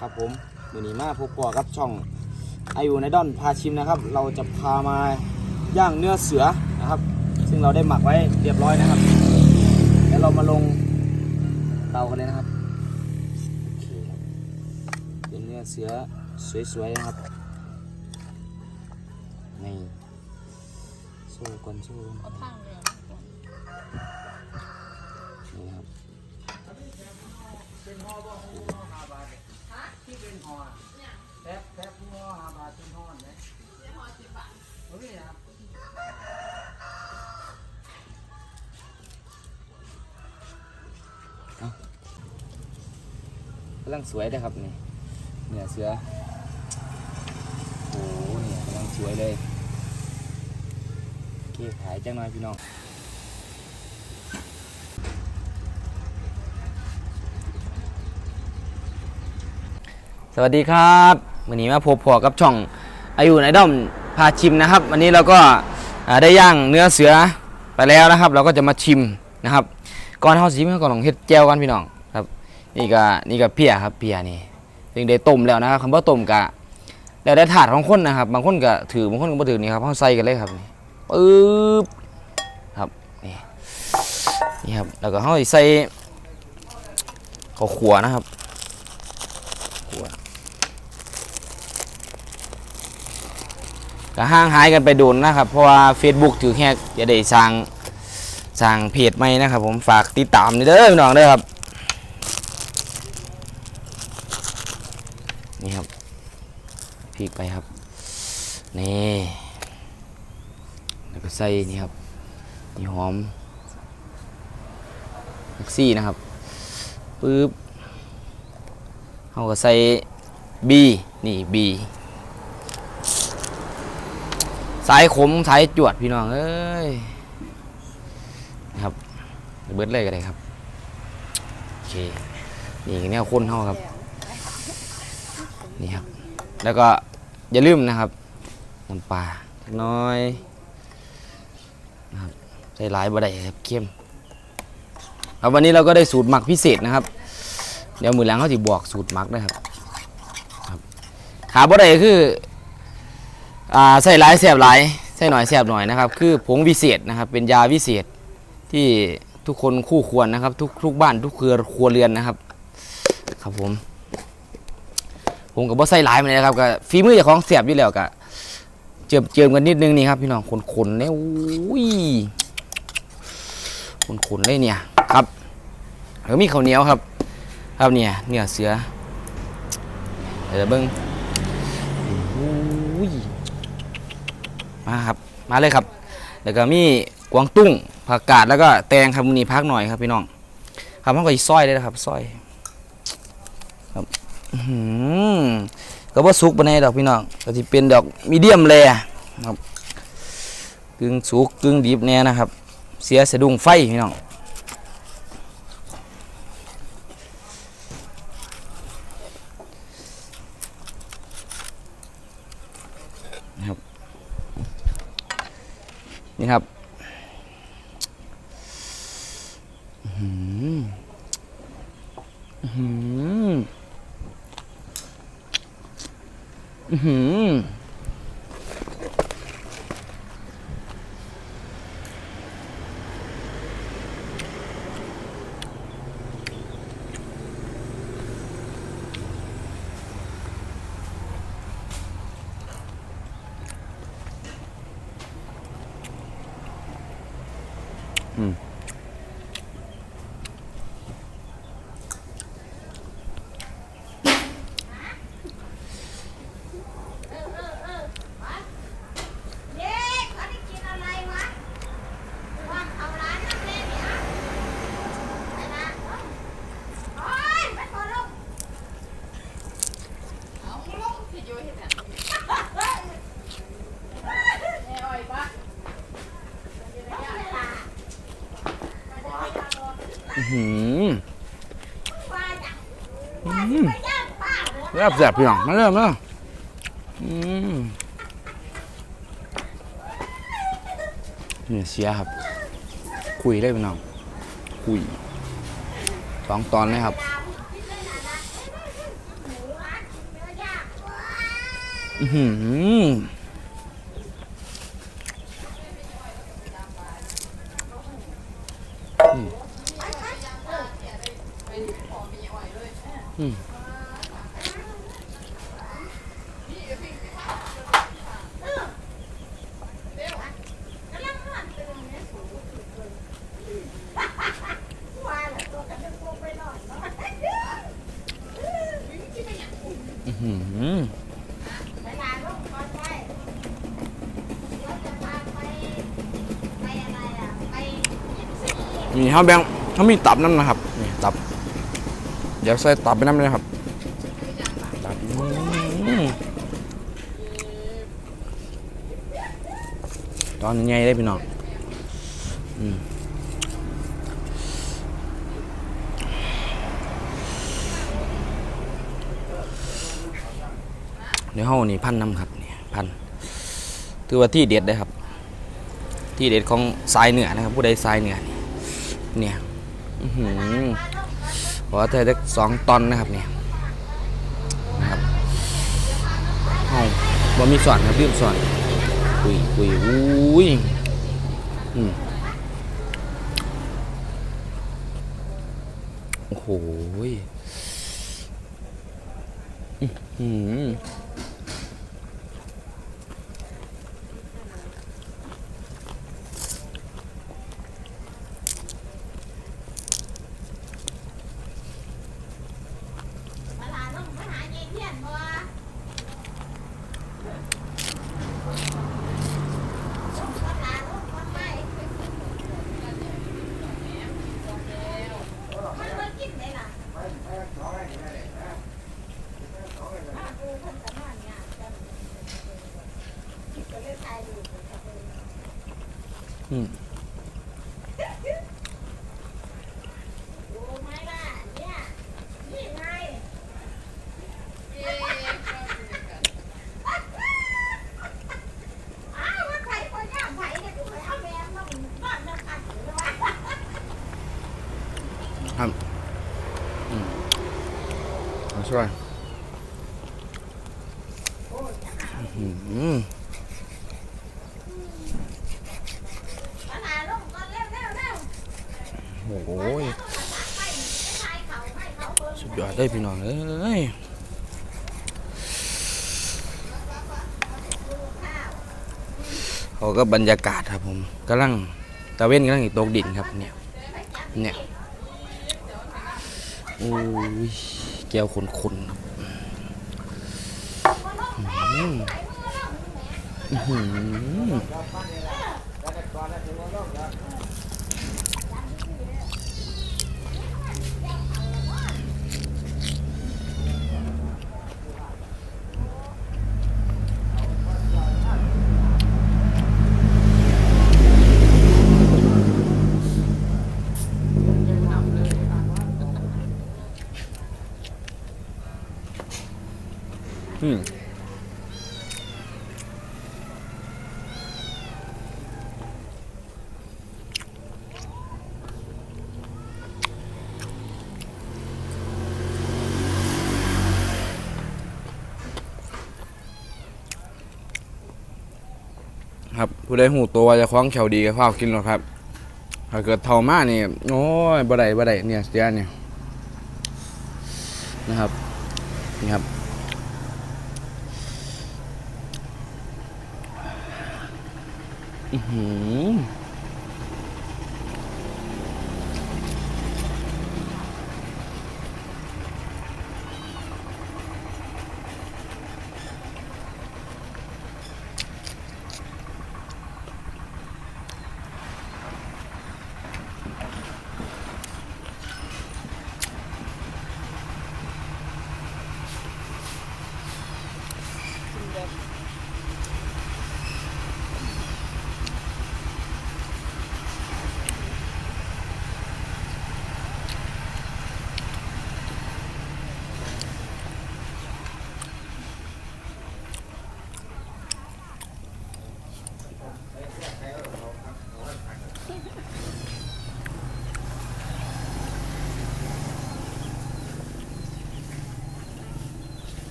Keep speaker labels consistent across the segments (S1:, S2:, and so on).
S1: ครับผมมือนี้มาพบปอกับช่องไอายุในดอนพาชิมนะครับ เราจะพามาย่างเนื้อเสือนะครับ ซึ่งเราได้หมักไว้เรียบร้อยนะครับแล้วเรามาลงเตากันเลยนะครับโอเคครับเป็นเนื้อเสือสวยๆนะครับนี่โซ่ก่อนโซ่ก่อนนี่ครับ
S2: ที่เป็นห่อแทบแทบห่อห้าบาทเป็นห่อไหมห่อสิบบาทโอ้ยครับ
S1: กำลังสวยเลยครับนี่เนื้อเสือโอ้โหเนี่ยกำลังสวยเลยโอเคขายจังหน่อยพี่น้อง สวัสดีครับวันนี้มาพบพอกับช่องอายุในด้อมพาชิมนะครับ วันนี้เราก็ได้ย่างเนื้อเสือไปแล้วนะครับ เราก็จะมาชิมนะครับก่อนเฮาสิชิมเราก็ต้องเฮ็ดแจ่วกันพี่น้องครับนี่ก็นี่ก็เพียครับเพียนี่เพียงได้ต้มแล้วนะครับคำว่าต้มกะแล้วได้ถาดของคนนะครับ บางคนก็ถือบางคนก็บ่ถือนี่ครับเขาใส่กันเลยครับนี่ปึ๊บครับนี่นี่ครับแล้วก็เขาสิใส่ข้าวขัวนะครับขัว ก็ห่างหายกันไปโดนนะครับ เพราะว่า Facebook ถือแฮกจะได้สร้างสร้างเพจใหม่นะครับ ผมฝากติดตามเด้อพี่น้องเด้อครับนี่ครับพริกไปครับนี่แล้วก็ใส่นี่ครับนี่หอมผักซี่นะครับปึ๊บเขาก็ใส่บีนี่บี สายขมสายจวดพี่น้องเอ้ยนะครับเบิดเลยก็ได้ครับโอเคนี่แนวข้นเขาครับนี่ครับแล้วก็อย่าลืมนะครับน้ำปลาน้อยนะครับใส่หลายบะได้ครับเข้มครับวันนี้เราก็ได้สูตรหมักพิเศษนะครับ เดี๋ยวมือหลังเขาจะบอกสูตรหมักนะครับครับหาบะได้คือ อ่าใส่หลายแสบหลายใส่หน่อยแสบหน่อยนะครับ คือผงวิเศษนะครับ เป็นยาวิเศษที่ทุกคนคู่ควรนะครับ ทุกทุกบ้านทุกเครือครัวเรือนนะครับ ครับผม ผมกับว่าใส่หลายมาเลยนะครับก็ฝีมือจ้าของเสียบอยู่แล้วก็เจิมเจิมกันนิดนึงนี่ครับ พี่น้องขนๆเนี่ยอุ้ยขนๆเลยเนี่ยครับแล้วมีข้าวเหนียวครับ ครับเนี่ยเนื้อเสือเดี๋ยวเบิ้งอุ้ย มาครับมาเลยครับ แล้วก็มีกวางตุ้งผักกาดแล้วก็แตงครับมือนี้พักหน่อยครับพี่น้องครับมันก็อีซอยเลยนะครับซอยครับหือก็ว่าสุกปานใดดอกพี่น้องก็สิเป็นดอกมีเดียมแลครับกึ่งสุกกึ่งดิบแน่นะครับ เสียสะดุ้งไฟพี่น้องนะครับ นี่ครับ หืมแซ่บแซ่บพี่น้องมาเริ่มแล้วเนี่ยเสียครับ คุยได้พี่น้อง คุยสองตอนเลยครับอื้อหือมอืม อื้อหือมีข้าวแบงเขามีตับน้ำนะครับ นี่ตับ เดี๋ยวใส่ตับไปน้ำเลยครับ ตับอื้อตอนนี้ใหญ่ได้พี่น้อง อืม เดี๋ยวเฮานี่พันน้ำครับนี่พันถือว่าที่เด็ดได้ครับ ที่เด็ดของสายเหนือนะครับ ผู้ใดสายเหนือนี่เนี่ยอื้อหือขอเธอได้สองตอนนะครับเนี่ยนะครับเอ้าบ่มีส่วนครับลืมส่วนคุยคุยอุ้ยอืมโอ้โหอื้อหื อืมครับอืมช่วยอื้อหือโอ้โหย สุดยอดได้พี่น้องเอ้ยเขาก็บรรยากาศครับผมกำลังตะเว้นกำลังตกดินครับเนี่ยเนี่ยโอ้ยแก้วขนๆครับอื้อ ผู้ใดหูตัวว่าจะคล้องแขวดีกับข้าวกินหรอกครับ ถ้าเกิดเท่ามากนี่โอ้ยบ่ได้บ่ได้เนี่ยเสียเนี่ยนะครับนี่ครับอือหือ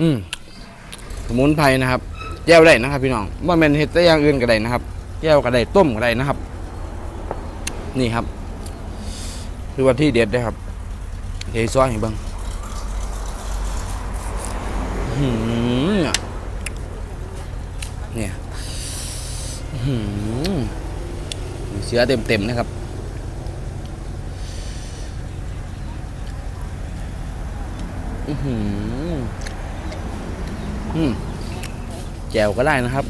S1: อืมสมุนไพรนะครับแก้วได้นะครับ พี่น้องว่าแมนเห็ดแต่อย่างอื่นก็ได้นะครับแก้วก็ได้ต้มก็ได้นะครับ นี่ครับ คือว่าที่เด็ดนะครับเทซอยให้เบิ่งอื้อหือเนี่ยอื้อหือเสือเต็มๆนะครับ อือหือ อืมแจวก็ได้นะครับ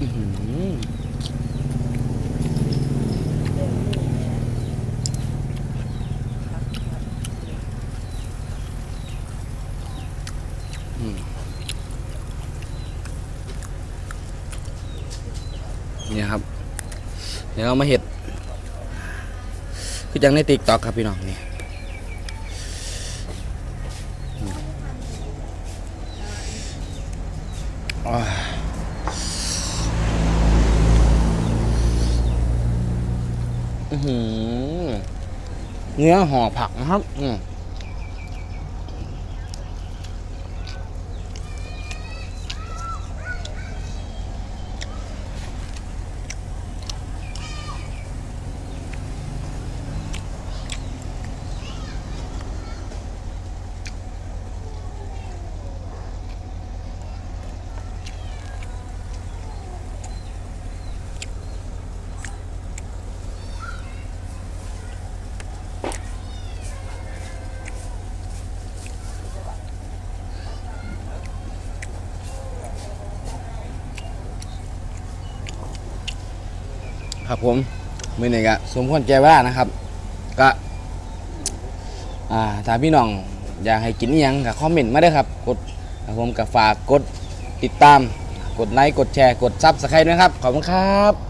S1: อืมเนี่ยครับ เดี๋ยวเรามาเห็ด คือจังในติ๊กต็อกครับพี่น้องนี่เนื้อห่อผักนะครับ อืม ครับผมมือหนึ่งอะสมควรแก่ว่านะครับ ก็อ่าถ้าพี่น้องอยากให้กินยังก็คอมเมนต์มาได้ครับ กดผมก็ฝากกดติดตาม กดไลค์ กดแชร์ กดซับสไครต์ด้วยครับ ขอบคุณครับ